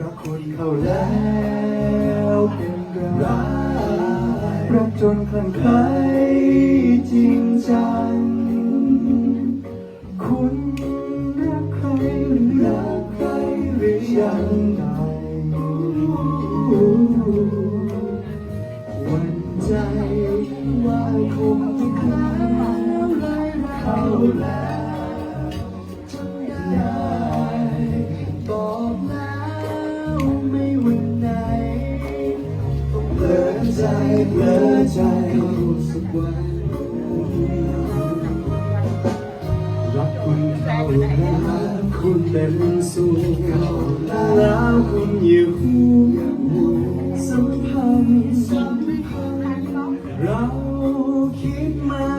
รักคุณเข้าแล้วเป็นรักรักจนคลั่งไคล้จริงจัง คุณรักใครหรือรักใครหรือยังไงหวันใจว่าคงจะเข้าเลยเข้าแล้ว เผลอใจรู้สึกวันรักคุณเท่าแล้วคุณเป็นสูงแล้วคุณอยู่คู่สัมพันธ์เราคิดมา